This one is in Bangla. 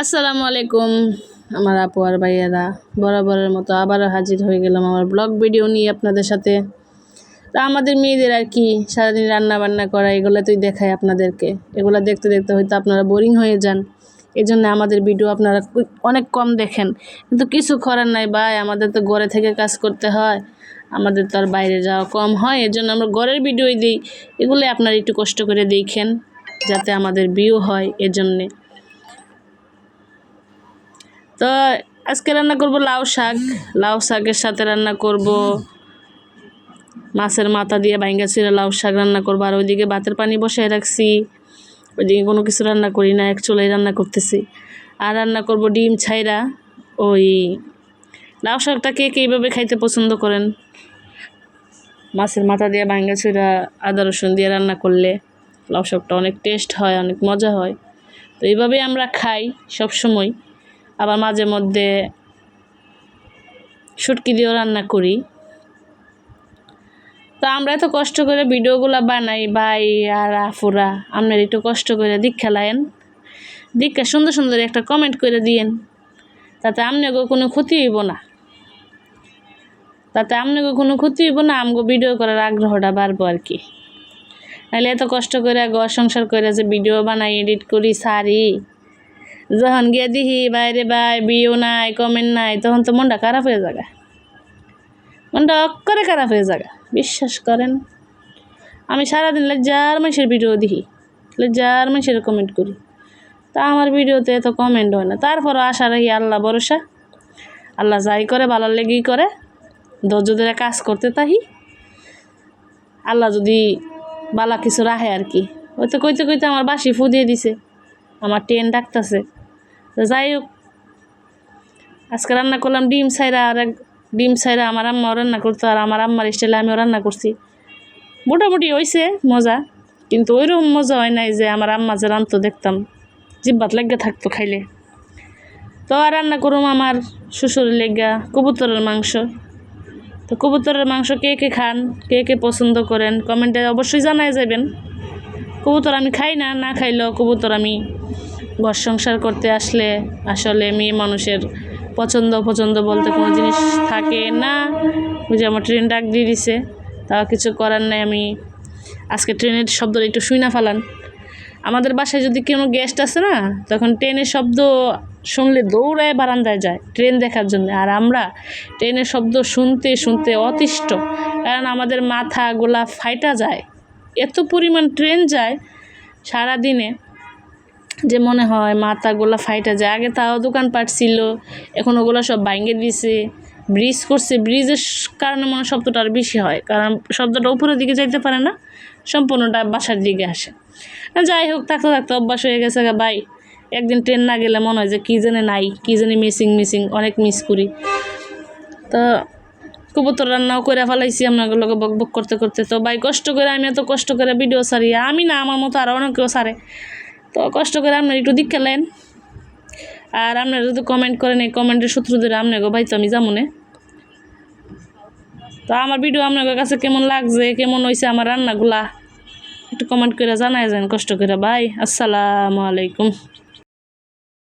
আসসালামু আলাইকুম আমার আপু আর ভাইয়েরা। বরাবরের মতো আবারও হাজির হয়ে গেলাম আমার ব্লগ ভিডিও নিয়ে আপনাদের সাথে। তা আমাদের মেয়েদের আর কি সারাদিন রান্না বান্না করা, এগুলো তুই দেখাই আপনাদেরকে। এগুলো দেখতে দেখতে হয়তো আপনারা বোরিং হয়ে যান। এই জন্য আমাদের ভিডিও আপনারা অনেক কম দেখেন। কিন্তু কিছু করার নাই ভাই, আমাদের তো ঘরে থেকে কাজ করতে হয়। আমাদের তো আর বাইরে যাওয়া কম হয় এর জন্য আমরা ঘরের ভিডিওই দিই। এগুলো আপনারা একটু কষ্ট করে দেখেন, যাতে আমাদের ভিউ হয় এর জন্যে তো আজকে রান্না করব লাউ শাক। লাউ শাকের সাথে রান্না করব মাছের মাথা দিয়ে বাইঙ্গা ছিঁড়ে লাউ শাক রান্না করব। আর ওইদিকে ভাতের পানি বসায় রাখছি। ওইদিকে কোনো কিছু রান্না করি না, এক চুলাই রান্না করতেছি। আর রান্না করব ডিম ছাইরা। ওই লাউ শাকটা কে কে এইভাবে খাইতে পছন্দ করেন? মাছের মাথা দিয়ে ভাঙ্গা ছিঁড়া আদা রসুন দিয়ে রান্না করলে লাউ শাকটা অনেক টেস্ট হয়, অনেক মজা হয়। তো এইভাবেই আমরা খাই সব সময় আবার মাঝে মধ্যে শুটকি দিয়েও রান্না করি। তো আমরা এত কষ্ট করে ভিডিওগুলো বানাই, ভাই আর আফুরা আপনার একটু কষ্ট করে দীক্ষা লায়েন। দীক্ষা সুন্দর সুন্দর একটা কমেন্ট করে দিয়েন। তাতে আপনাকে কোনো ক্ষতি হইব না। তাতে আপনাকে কোনো ক্ষতি হইব না, আমগো ভিডিও করার আগ্রহটা বাড়বো আর কি। নাহলে এত কষ্ট করে ঘর সংসার করে যে ভিডিও বানাই এডিট করি, সারি। যখন গিয়ে দিহি বাইরে বাই বিয়েও নাই কমেন্ট নাই তখন তো মনটা খারাপ হয়ে যাবে মনটা অক্করে খারাপ হয়ে যাবে বিশ্বাস করেন আমি সারাদিন লজ্জার মানুষের ভিডিও দেখি লজ্জার মানুষের কমেন্ট করি তা আমার ভিডিওতে এত কমেন্ট হয় না। তারপরও আশা রাখি আল্লাহ ভরসা। আল্লাহ যাই করে ভালো লেগেই করে। ধৈর্য ধরে কাজ করতে তাহি। আল্লাহ যদি বালা কিছু রাখে আর কি। ওই তো কইতে কইতে আমার বাসি ফু দিয়ে দিছে। আমার ট্রেন ডাকতেছে। তো যাই হোক আজকে রান্না করলাম ডিম ছাইরা আর ডিম ছাইরা আমার আম্মাও রান্না করতো আর আমার আম্মার স্টাইলে আমিও রান্না করছি। মোটামুটি হয়েছে মজা। কিন্তু ওইরকম মজা হয় নাই যে আমার আম্মা যে রান্তো দেখতাম। জিব্বাত লেগে থাকতো খাইলে। তো আর রান্না করুম আমার শ্বশুরের লেগা কবুতরের মাংস। তো কবুতরের মাংস কে কে খান, কে কে পছন্দ করেন কমেন্টে অবশ্যই জানাই যাবেন। কবুতর আমি খাই না না খাইলেও কবুতর আমি ঘর সংসার করতে আসলে আসলে মেয়ে মানুষের পছন্দ পছন্দ বলতে কোনো জিনিস থাকে না। যে আমার ট্রেন ডাক দিয়ে দিছে, তাও কিছু করার নাই আমি। আজকে ট্রেনের শব্দটা একটু শুই না ফেলান। আমাদের বাসায় যদি কোনো গেস্ট আসে না, তখন ট্রেনের শব্দ শুনলে দৌড়ায় বারান্দায় যায় ট্রেন দেখার জন্য। আর আমরা ট্রেনের শব্দ শুনতে শুনতে অতিষ্ঠ, কারণ আমাদের মাথা গোলা ফাইটা যায়। এত পরিমাণ ট্রেন যায় সারা দিনে যে মনে হয় মাথাগুলো ফাইটা যায়। আগে তাও দোকানপাট ছিল, এখন ওগুলো সব ভাঙ্গে দিছে। ব্রিজ করছে, ব্রিজের কারণে মনে শব্দটা আর বেশি হয়, কারণ শব্দটা উপরের দিকে যাইতে পারে না, সম্পূর্ণটা বাসার দিকে আসে। যাই হোক, থাকতে থাকতে অভ্যাস হয়ে গেছে ভাই। একদিন ট্রেন না গেলে মনে হয় যে কী জানে নাই, কী জানি মিসিং মিসিং অনেক মিস করি। তো কবুতর রান্নাও করে ফেলাইছি আপনাগুলোকে বক বক করতে করতে। তো ভাই, কষ্ট করে, আমি এত কষ্ট করে ভিডিও সারি আমি না, আমার মতো আরও অনেকেও সারে তো কষ্ট করে আপনার একটু দিক খেলেন আর আপনারা যদি কমেন্ট করেন, এই কমেন্টের সূত্র ধরে আপনাকে ভাই তো আমি যাব তো আমার ভিডিও আপনার কাছে কেমন লাগছে, কেমন হয়েছে আমার রান্নাগুলা? একটু কমেন্ট করে জানাই যান কষ্ট করে। ভাই, আসসালামু আলাইকুম।